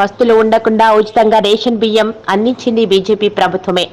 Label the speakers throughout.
Speaker 1: పస్తులు ఉండకుండా ఉచితంగా రేషన్ బియ్యం అందించింది బీజేపీ ప్రభుత్వమే.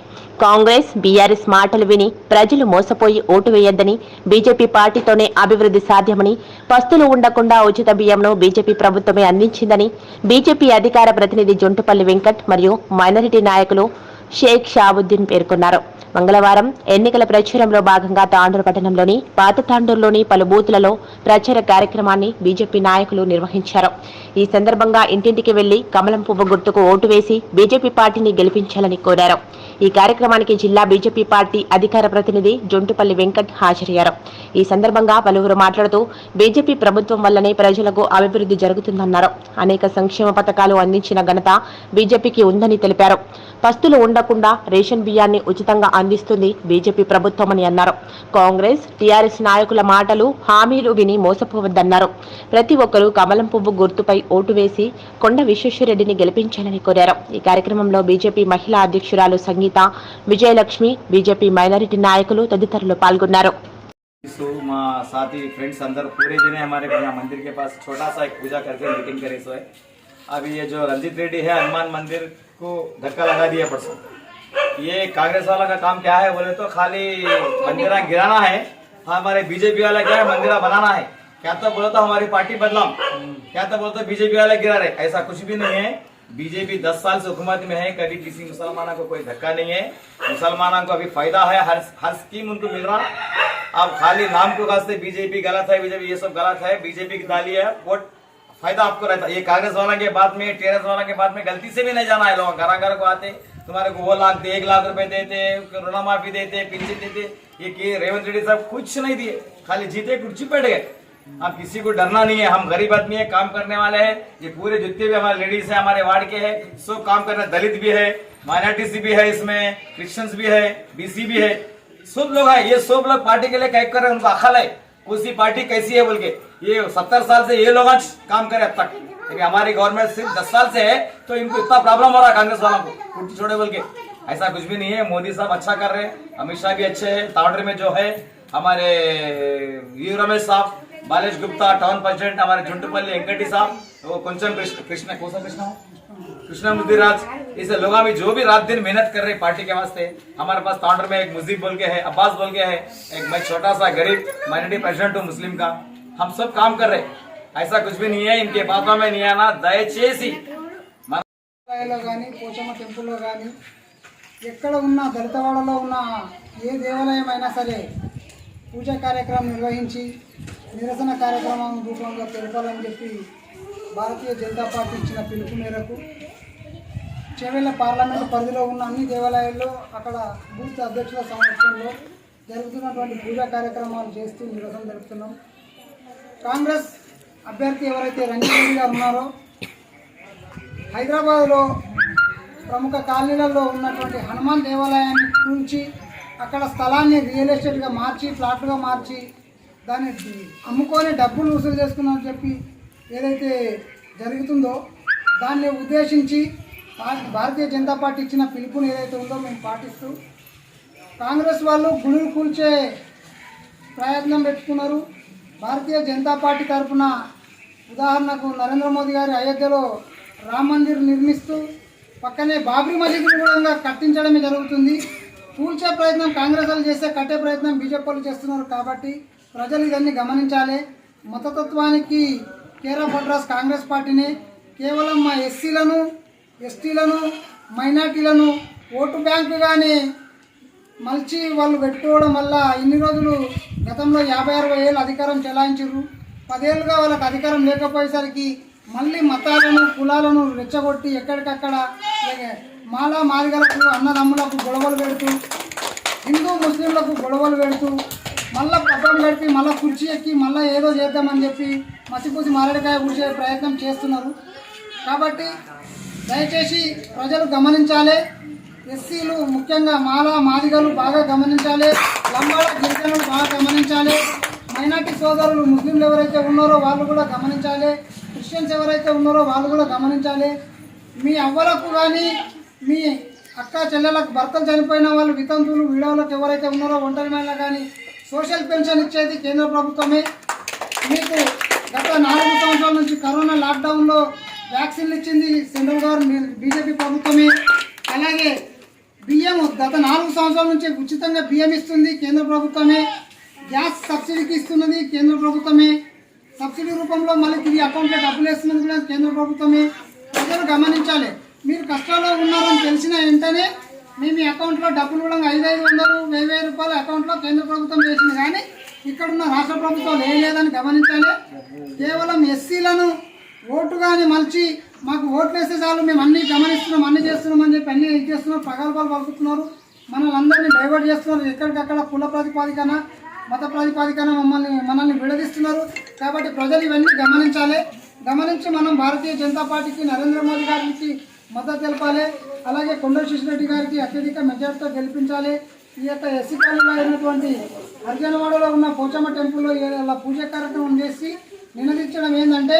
Speaker 1: కాంగ్రెస్ బీఆర్ఎస్ మాటలు విని ప్రజలు మోసపోయి ఓటు వేయొద్దని బీజేపీ పార్టీతోనే అభివృద్ధి సాధ్యమని పస్తులు ఉండకుండా ఉచిత బియ్యంను బీజేపీ ప్రభుత్వమే అందించిందని బీజేపీ అధికార ప్రతినిధి జొంటుపల్లి వెంకట్ మరియు మైనారిటీ నాయకులు షేక్ షాబుద్దీన్ పేర్కొన్నారు. మంగళవారం ఎన్నికల ప్రచారంలో భాగంగా తాండూరు పట్టణంలోని పాత తాండూరులోని పలు బూత్లలో ప్రచార కార్యక్రమాన్ని బీజేపీ నాయకులు నిర్వహించారు. ఈ సందర్భంగా ఇంటింటికి వెళ్ళి కమలం పువ్వు గుర్తుకు ఓటు వేసి బీజేపీ పార్టీని గెలిపించాలని కోరారు. ఈ కార్యక్రమానికి జిల్లా బీజేపీ పార్టీ అధికార ప్రతినిధి జొంటుపల్లి వెంకట్ హాజరయ్యారు. ఈ సందర్భంగా పలువురు మాట్లాడుతూ బీజేపీ ప్రభుత్వం వల్లనే ప్రజలకు అభివృద్ధి జరుగుతుందన్నారు. అనేక సంక్షేమ పథకాలు అందించిన ఘనత బీజేపీకి ఉందని తెలిపారు. పస్తులు ఉండకుండా రేషన్ బియ్యాన్ని ఉచితంగా అందిస్తుంది బీజేపీ ప్రభుత్వమని అన్నారు కాంగ్రెస్ టీఆర్ఎస్ నాయకుల మాటలు హామీలు విని మోసపోవద్దన్నారు ప్రతి ఒక్కరూ కమలం పువ్వు గుర్తుపై ఓటు వేసి కొండ విశ్వేశ్వరరెడ్డిని గెలిపించాలని కోరారు ఈ కార్యక్రమంలో బీజేపీ మహిళా అధ్యక్షురాలు సంగీత విజయలక్ష్మి బీజేపీ మైనారిటీ నాయకులు తదితరులు పాల్గొన్నారు
Speaker 2: सो माँ साथी फ्रेंड्स अंदर पूरे जने हमारे यहाँ मंदिर के पास छोटा सा एक पूजा करके मीटिंग करे सो है अभी ये जो रंजीत रेड्डी है, हनुमान मंदिर को धक्का लगा दिया परसों ये कांग्रेस वाला का काम क्या है? बोले तो खाली मंदिरा गिराना है। हमारे बीजेपी वाला क्या है मंदिरा बनाना है। क्या तो बोलो तो हमारी पार्टी बदलाम क्या तो बोलो तो बीजेपी वाले गिरा रहे। ऐसा कुछ भी नहीं है। बीजेपी 10 साल से हुकूमत में है, कभी किसी मुसलमानों को कोई धक्का नहीं है। मुसलमानों को अभी फ़ायदा है, हर हर स्कीम उनको मिल रहा। अब खाली नाम को वास्ते बीजेपी गलत है, बीजेपी ये सब गलत है। बीजेपी की दाली है, वोट फ़ायदा आपको रहता है। ये कांग्रेस वाला के बाद में, टेरस वाला के बाद में गलती से भी नहीं जाना है लोग घर घर को आते, तुम्हारे को वो लाख एक लाख रुपए देते ऋण माफ़ी देते पेंशन देते। ये कि रेवंत रेड्डी साहब कुछ नहीं दिए, खाली जीते, कुर्सी बैठ गए। अब किसी को डरना नहीं है। हम गरीब आदमी है, काम करने वाले हैं। ये पूरे जितने भी हमारे लेडीज़ है, हमारे वार्ड के है सब काम करने दलित भी है माइनॉरिटीज भी है इसमें क्रिश्चियंस भी है बीसी भी है। सब लोग है। ये सब लोग पार्टी के लिए कैक कर रहे हैं, उनको अखल है। उसी पार्टी कैसी है बोल के? ये सत्तर साल से ये लोग काम करे अब तक। लेकिन हमारी गवर्नमेंट सिर्फ़ दस साल से है तो इनको इतना प्रॉब्लम हो रहा है कांग्रेस वालों को। कुर्सी छोड़े बोल के। ऐसा कुछ भी नहीं है, मोदी साहब अच्छा कर रहे हैं, अमित शाह भी अच्छे है तावड़े में जो है, हमारे यू रमेश साहब, बालेश गुप्ता टाउन प्रेसिडेंट हमारे झुंटुपल्ली वेंकटी साहब, वो कुंचन कृष्ण कृष्ण सा कृष्ण कृष्णा मुद्दीराज। इसे लोग अभी जो भी रात दिन मेहनत कर रहे हैं पार्टी के वास्ते हमारे पास ताउंडर में एक मुजीब बोल के है अब्बास बोल के है एक मैं छोटा सा गरीब माइनॉरिटी प्रेसिडेंट हूँ मुस्लिम का हम सब काम कर रहे हैं ऐसा कुछ भी नहीं है इनके बातों में नहीं आना దయచేసి మన
Speaker 3: లో కానీ పోచమ్మ టెంపుల్లో కానీ ఎక్కడ ఉన్న దళితవాడలో ఉన్న ఏ దేవాలయం అయినా సరే పూజా కార్యక్రమం నిర్వహించి నిరసన కార్యక్రమం రూపంలో తెలపాలని చెప్పి భారతీయ జనతా పార్టీ ఇచ్చిన పిలుపు మేరకు చెవెళ్ళ పార్లమెంట్ పరిధిలో ఉన్న అన్ని దేవాలయాల్లో అక్కడ బూత్ అధ్యక్షుల సమక్షంలో జరుగుతున్నటువంటి పూజా కార్యక్రమాలు చేస్తూ నిరసన జరుపుతున్నాం. కాంగ్రెస్ అభ్యర్థి ఎవరైతే రంజిత్ గారు ఉన్నారో హైదరాబాద్లో ప్రముఖ కాలనీలలో ఉన్నటువంటి హనుమాన్ దేవాలయాన్ని కూల్చి అక్కడ స్థలాన్ని రియల్ ఎస్టేట్గా మార్చి ఫ్లాట్గా మార్చి దాన్ని అమ్ముకొని డబ్బులు వసూలు చేసుకున్నామని చెప్పి ఏదైతే జరుగుతుందో దాన్ని ఉద్దేశించి భారతీయ జనతా పార్టీ ఇచ్చిన పిలుపుని ఏదైతే ఉందో మేము పాటిస్తూ కాంగ్రెస్ వాళ్ళు గుడులు కూల్చే ప్రయత్నం పెట్టుకున్నారు. భారతీయ జనతా పార్టీ తరఫున ఉదాహరణకు నరేంద్ర మోదీ గారి అయోధ్యలో రామ్ మందిర్ నిర్మిస్తూ పక్కనే బాబ్రీ మసీదును కూడా కట్టించడమే జరుగుతుంది. కూల్చే ప్రయత్నం కాంగ్రెస్ వాళ్ళు చేస్తే కట్టే ప్రయత్నం బీజేపీ వాళ్ళు చేస్తున్నారు కాబట్టి ప్రజలు ఇవన్నీ గమనించాలి. మతతత్వానికి కేరా ఆఫ్ కాంగ్రెస్ పార్టీనే కేవలం మా ఎస్సీలను ఎస్టీలను మైనార్టీలను ఓటు బ్యాంకుగానే మలిచి వాళ్ళు పెట్టుకోవడం వల్ల ఇన్ని రోజులు గతంలో యాభై అరవై ఏళ్ళు అధికారం చెలాయించారు పదేళ్ళుగా వాళ్ళకి అధికారం లేకపోయేసరికి మళ్ళీ మతాలను కులాలను రెచ్చగొట్టి ఎక్కడికక్కడ మాలా మాదిగలకు అన్నదమ్ములకు గొడవలు పెడుతూ హిందూ ముస్లింలకు గొడవలు పెడుతూ మళ్ళా పబ్బం పెట్టి మళ్ళీ కుర్చీ ఎక్కి మళ్ళీ ఏదో చేద్దామని చెప్పి మసిపూసి మారేడుకాయ కూర్చే ప్రయత్నం చేస్తున్నారు. కాబట్టి దయచేసి ప్రజలు గమనించాలి. ఎస్సీలు ముఖ్యంగా మాల మాదిగలు బాగా గమనించాలి. లంబాల గిరిజనులు బాగా గమనించాలి. మైనార్టీ సోదరులు ముస్లింలు ఎవరైతే ఉన్నారో వాళ్ళు కూడా గమనించాలి. క్రిస్టియన్స్ ఎవరైతే ఉన్నారో వాళ్ళు కూడా గమనించాలి. మీ అవ్వలకు కానీ మీ అక్క చెల్లెలకు భర్తలు చనిపోయిన వాళ్ళు వితంతువులు విడవలకు ఎవరైతే ఉన్నారో ఒంటరి మహిళ కానీ సోషల్ పెన్షన్ ఇచ్చేది కేంద్ర ప్రభుత్వమే. మీకు గత నాలుగు సంవత్సరాల నుంచి కరోనా లాక్డౌన్లో వ్యాక్సిన్లు ఇచ్చింది సెంట్రల్ గవర్నమెంట్ బీజేపీ ప్రభుత్వమే. అలాగే బియ్యం గత నాలుగు సంవత్సరాల నుంచి ఉచితంగా బియ్యం ఇస్తుంది కేంద్ర ప్రభుత్వమే. గ్యాస్ సబ్సిడీకి ఇస్తున్నది కేంద్ర ప్రభుత్వమే. సబ్సిడీ రూపంలో మళ్ళీ తిరిగి అకౌంట్లో డబ్బులు వేస్తున్నది కూడా కేంద్ర ప్రభుత్వమే. ప్రజలు గమనించాలి. మీరు కష్టాల్లో ఉన్నారని తెలిసిన వెంటనే మీ మీ అకౌంట్లో డబ్బులు కూడా ఐదు ఐదు వందలు వెయ్యి వెయ్యి రూపాయలు అకౌంట్లో కేంద్ర ప్రభుత్వం వేసింది కానీ ఇక్కడ ఉన్న రాష్ట్ర ప్రభుత్వాలు ఏం లేదని గమనించాలి. కేవలం ఎస్సీలను ఓటు కానీ మలిచి మాకు ఓట్లు వేస్తే చాలు మేము అన్ని గమనిస్తున్నాం అన్ని చేస్తున్నాం అని చెప్పి అన్ని చేస్తున్నాం చేస్తున్నారు ప్రగల్భాలు పలుకుతున్నారు. మనల్ని అందరినీ డైవర్ట్ చేస్తున్నారు ఎక్కడికక్కడ కుల ప్రాతిపాదికన మత ప్రాతిపాదికన మమ్మల్ని మనల్ని విడదీస్తున్నారు. కాబట్టి ప్రజలు ఇవన్నీ గమనించాలి. గమనించి మనం భారతీయ జనతా పార్టీకి నరేంద్ర మోదీ గారికి మద్దతు తెలపాలి. అలాగే కొండ శిశిరెడ్డి గారికి అత్యధిక మెజార్టీతో గెలిపించాలి. ఈ యొక్క ఎస్సీ కాలంలో అయినటువంటి అర్జనవాడలో ఉన్న పోచమ్మ టెంపుల్లో ఇలా పూజ కార్యక్రమం చేసి నినదించడం ఏంటంటే